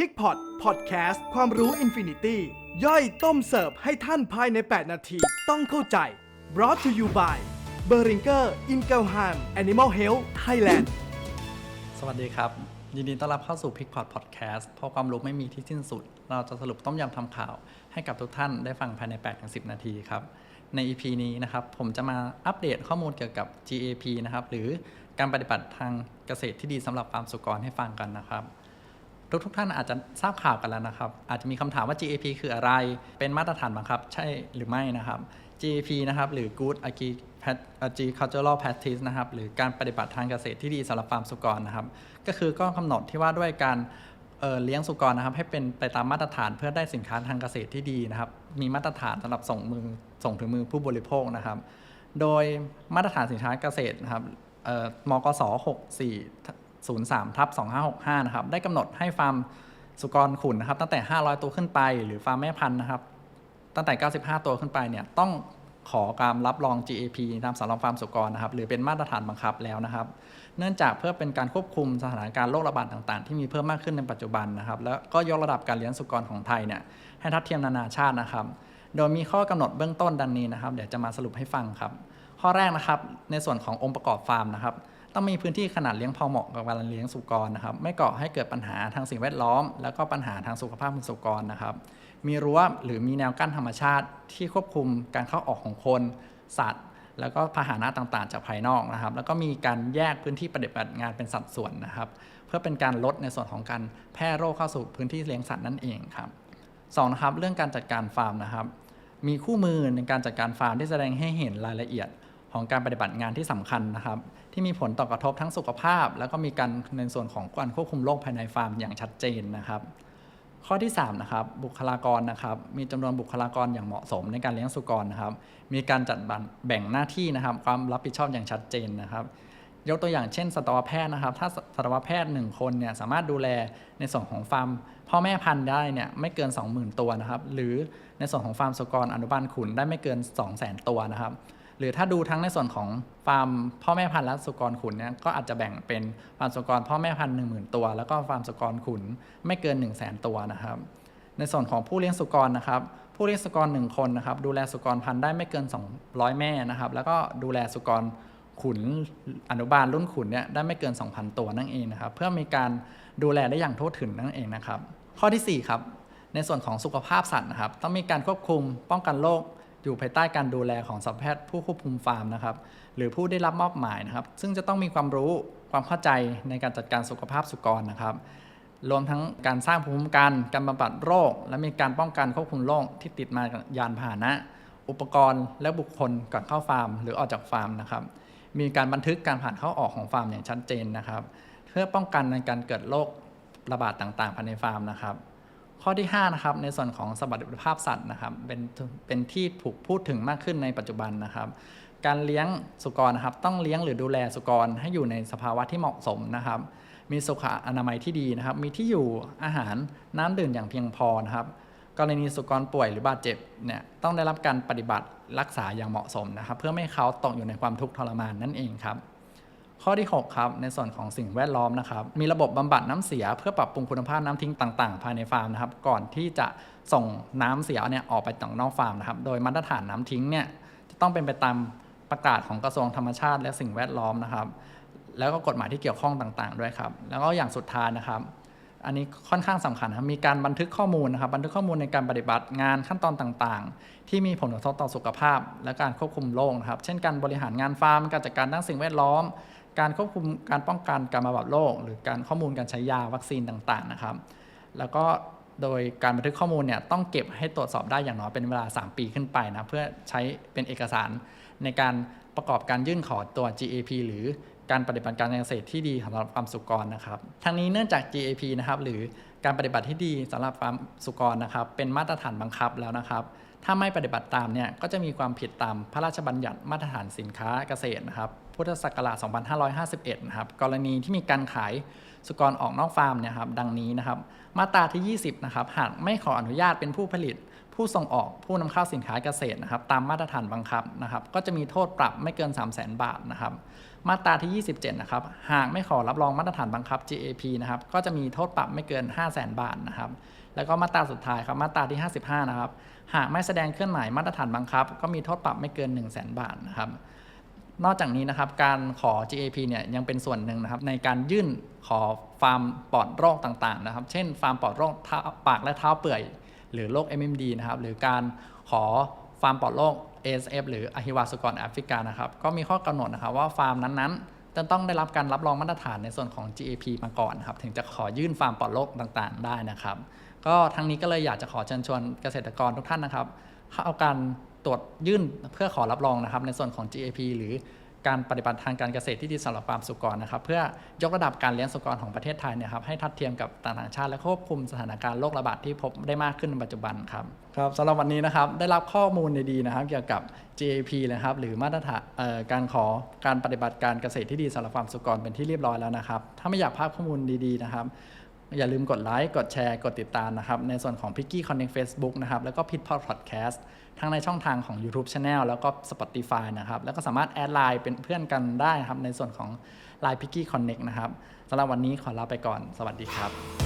พิกพอตพอดแคสต์ความรู้อินฟินิตี้ย่อยต้มเสิร์ฟให้ท่านภายใน 8 นาที ต้องเข้าใจ brought to you by b e r i n g e r i n g e l h a m Animal Health Thailand สวัสดีครับ ยินดีต้อนรับเข้าสู่ p i c p o t Podcast เพราะความรู้ไม่มีที่สิ้นสุด เราจะสรุปต้มยำทำข่าว ให้กับทุกท่านได้ฟังภายใน 8-10 นาทีครับ ใน EP นี้นะครับ ผมจะมาอัปเดตข้อมูลเกี่ยวกับ GAP นะครับ หรือการปฏิบัติทางเกษตรที่ดีสำหรับฟาร์มสุกรให้ฟังกันนะครับ ทุกทุกท่านอาจจะทราบข่าวกันแล้วนะครับ อาจจะมีคำถามว่า GAP คืออะไร เป็นมาตรฐานบังคับ ใช่หรือไม่นะครับ GAP นะครับหรือ Good Agricultural Practice นะครับหรือการปฏิบัติทางเกษตรที่ดีสำหรับฟาร์มสุกรนะครับ ก็คือข้อกำหนดที่ว่าด้วยการเเลี้ยงสุกรนะครับ ให้เป็นไปตามมาตรฐานเพื่อได้สินค้าทางเกษตรที่ดีนะครับ มีมาตรฐานสำหรับส่งมือส่งถึงมือผู้บริโภคนะครับ โดยมาตรฐานสินค้าเกษตรนะครับมกส 64 03ทับ2565นะครับได้กำหนดให้ฟาร์มสุกรขุนนะครับตั้งแต่ 500 ตัวขึ้นไป หรือฟาร์มแม่พันธุ์นะครับตั้งแต่ 95 ตัวขึ้นไปเนี่ยต้องขอการรับรอง GAP ตามสำหรับฟาร์มสุกรนะครับหรือเป็นมาตรฐานบังคับแล้วนะครับ เนื่องจากเพื่อเป็นการควบคุมสถานการณ์โรคระบาดต่างๆ ที่มีเพิ่มมากขึ้นในปัจจุบันนะครับ แล้วก็ยกระดับการเลี้ยงสุกรของไทยเนี่ยให้ทัดเทียมนานาชาตินะครับ โดยมีข้อกำหนดเบื้องต้นดังนี้นะครับ เดี๋ยวจะมาสรุปให้ฟังครับ ข้อแรกนะครับในส่วนขององค์ประกอบฟาร์มนะครับ ต้องมีพื้นที่ขนาดเลี้ยงพอเหมาะกับการเลี้ยงสุกรนะครับ ไม่ก่อให้เกิดปัญหาทางสิ่งแวดล้อม แล้วก็ปัญหาทางสุขภาพของสุกรนะครับ มีรั้วหรือมีแนวกั้นธรรมชาติที่ควบคุมการเข้าออกของคน สัตว์ แล้วก็พาหนะต่างๆ จากภายนอกนะครับ แล้วก็มีการแยกพื้นที่ปฏิบัติงานเป็นสัดส่วนนะครับ เพื่อเป็นการลดในส่วนของการแพร่โรคเข้าสู่พื้นที่เลี้ยงสัตว์นั่นเองครับสองนะครับเรื่องการจัดการฟาร์มนะครับ มีคู่มือในการจัดการฟาร์มที่แสดงให้เห็นรายละเอียดของการปฏิบัติงานที่สำคัญนะครับ ที่มีผลต่อกระทบทั้งสุขภาพ แล้วก็มีการในส่วนของการควบคุมโรคภายในฟาร์มอย่างชัดเจนนะครับ ข้อที่3นะครับบุคลากรนะครับมีจำนวนบุคลากรอย่างเหมาะสมในการเลี้ยงสุกรนะครับ มีการจัดแบ่งหน้าที่นะครับ ความรับผิดชอบอย่างชัดเจนนะครับยกตัวอย่างเช่นสัตวแพทย์นะครับ ถ้าสัตวแพทย์ 1 คนเนี่ยสามารถดูแลในส่วนของฟาร์มพ่อแม่พันธุ์ได้เนี่ยไม่เกิน 20,000 ตัวนะครับ หรือในส่วนของฟาร์มสุกรอนุบาลขุนได้ไม่เกิน 200,000 ตัวนะครับ หรือถ้าดูทั้งในส่วนของฟาร์มพ่อแม่พันธุ์และสุกรขุนเนี่ยก็อาจจะแบ่งเป็นฟาร์มสุกรพ่อแม่พันธุ์หนึ่งหมื่นตัว แล้วก็ฟาร์มสุกรขุนไม่เกิน 1 0 0 0 0แสนตัวนะครับ ในส่วนของผู้เลี้ยงสุกรนะครับ ผู้เลี้ยงสุกรหนึ่งคนนะครับ ดูแลสุกรพันธุ์ได้ไม่เกิน 200 แม่นะครับ แล้วก็ดูแลสุกรขุนอนุบาลรุ่นขุนเนี่ยได้ไม่เกิน 2,000 ตัวนั่นเองนะครับ เพื่อมีการดูแลได้อย่างทั่วถึงนั่นเองนะครับ ข้อทีสี่4 ครับ ในส่วนของสุขภาพสัตว์นะครับ ต้องมีการควบคุมป้องกันโรค อยู่ภายใต้การดูแลของสัตวแพทย์ผู้ควบคุมฟาร์มนะครับ หรือผู้ได้รับมอบหมายนะครับ ซึ่งจะต้องมีความรู้ความเข้าใจในการจัดการสุขภาพสุกรนะครับ รวมทั้งการสร้างภูมิคุ้มกัน การบำบัดโรค และมีการป้องกันควบคุมโรคที่ติดมายานพาหนะ อุปกรณ์และบุคคลก่อนเข้าฟาร์ม หรือออกจากฟาร์มนะครับ มีการบันทึกการผ่านเข้าออกของฟาร์มอย่างชัดเจนนะครับ เพื่อป้องกันในการเกิดโรคระบาดต่างๆภายในฟาร์มนะครับ ข้อที่5นะครับในส่วนของสมรรถภาพสัตว์นะครับเป็นเป็นที่ถูกพูดถึงมากขึ้นในปัจจุบันนะครับการเลี้ยงสุกรนะครับต้องเลี้ยงหรือดูแลสุกรให้อยู่ในสภาวะที่เหมาะสมนะครับ มีสุขอนามัยที่ดีนะครับ มีที่อยู่อาหารน้ำดื่มอย่างเพียงพอนะครับกรณีสุกรป่วยหรือบาดเจ็บเนี่ยต้องได้รับการปฏิบัติรักษาอย่างเหมาะสมนะครับ เพื่อไม่ให้เขาตกอยู่ในความทุกข์ทรมานนั่นเองครับ ข้อที่ 6 ครับ ในส่วนของสิ่งแวดล้อมนะครับ มีระบบบำบัดน้ำเสีย เพื่อปรับปรุงคุณภาพน้ำทิ้งต่างๆ ภายในฟาร์มนะครับ ก่อนที่จะส่งน้ำเสียเนี่ยออกไปจากนอกฟาร์มนะครับ โดยมาตรฐานน้ำทิ้งเนี่ยจะต้องเป็นไปตามประกาศของกระทรวงธรรมชาติ และสิ่งแวดล้อมนะครับ แล้วก็กฎหมายที่เกี่ยวข้องต่างๆ ด้วยครับ แล้วก็อย่างสุดท้ายนะครับ อันนี้ค่อนข้างสำคัญครับ มีการบันทึกข้อมูลนะครับ บันทึกข้อมูลในการปฏิบัติงานขั้นตอนต่างๆ ที่มีผลกระทบต่อสุขภาพ และการควบคุมโรคนะครับ เช่น การบริหารงานฟาร์ม การจัดการด้านสิ่งแวดล้อม การควบคุมการป้องกันการบำบัดโรคหรือการข้อมูลการใช้ยาวัคซีนต่างๆนะครับ แล้วก็โดยการบันทึกข้อมูลเนี่ยต้องเก็บให้ตรวจสอบได้อย่างน้อยเป็นเวลา 3 ปีขึ้นไปนะเพื่อใช้เป็นเอกสารในการประกอบการยื่นขอตัว GAP หรือการปฏิบัติการเกษตรที่ดีสำหรับความสุกรนะครับ ทั้งนี้เนื่องจาก GAP นะครับหรือ การปฏิบัติที่ดีสำหรับฟาร์มสุกรนะครับ เป็นมาตรฐานบังคับแล้วนะครับ ถ้าไม่ปฏิบัติตามเนี่ยก็จะมีความผิดตามพระราชบัญญัติมาตรฐานสินค้าเกษตรนะครับ พุทธศักราช 2551 นะครับ กรณีที่มีการขายสุกรออกนอกฟาร์มเนี่ยครับ ดังนี้นะครับ มาตราที่ 20 นะครับ หากไม่ขออนุญาตเป็นผู้ผลิต ผู้ส่งออกผู้นำเข้าสินค้าเกษตรนะครับ ตามมาตรฐานบังคับนะครับ ก็จะมีโทษปรับไม่เกิน 3 0 0 0 0 0 บาทนะครับ มาตราที่ 27 นะครับ หากไม่ขอรับรองมาตรฐานบังคับ GAP นะครับ ก็จะมีโทษปรับไม่เกิน 5 0 0 0 0 0 บาทนะครับ แล้วก็มาตราสุดท้ายครับ มาตราที่ 55 นะครับ หากไม่แสดงเคลื่อนไหวมาตรฐานบังคับ ก็มีโทษปรับไม่เกิน 1 0 0 0 0แบาทนะครับ นอกจากนี้นะครับ การขอ GAP เนี่ยยังเป็นส่วนหนึ่งนะครับ ในการยื่นขอฟาร์มปลอดโรคต่างๆ นะครับ เช่น ฟาร์มปลอดโรคปากและเท้าเปื่อย หรือโรค MMD นะครับ หรือการขอฟาร์มปลอดโรค ASF หรืออหิวาสุกรแอฟริกานะครับก็มีข้อกำหนดนะครับว่าฟาร์มนั้นๆจะต้องได้รับการรับรองมาตรฐานในส่วนของ GAP มาก่อนนะครับถึงจะขอยื่นฟาร์มปลอดโรคต่างๆ ได้นะครับ ก็ทั้งนี้ก็เลยอยากจะขอเชิญชวนเกษตรกรทุกท่านนะครับเอาการตรวจยื่นเพื่อขอรับรองนะครับในส่วนของ GAP หรือ การปฏิบัติทางการเกษตรที่ดีสำหรับฟาร์มสุกรนะครับ เพื่อยกระดับการเลี้ยงสุกรของประเทศไทยเนี่ยครับให้ทัดเทียมกับต่างชาติและควบคุมสถานการณ์โรคระบาดที่พบได้มากขึ้นในปัจจุบันครับครับสำหรับวันนี้นะครับได้รับข้อมูลดีๆนะครับ เกี่ยวกับ GAP นะครับหรือมาตรฐานการขอการปฏิบัติการเกษตรที่ดีสำหรับฟาร์มสุกรเป็นที่เรียบร้อยแล้วนะครับ ถ้าไม่อยากพลาดข้อมูลดีๆนะครับอย่าลืมกดไลค์ กดแชร์ กดติดตามนะครับ ในส่วนของ p i c k y Connect Facebook นะครับ แล้วก็ p i t p o d Podcast ทั้งในช่องทางของ YouTube Channel แล้วก็ Spotify นะครับ แล้วก็สามารถแอดไลน์เป็นเพื่อนกันได้ครับ ในส่วนของ Line p i c k y Connect นะครับสำหรับวันนี้ขอลาไปก่อน สวัสดีครับ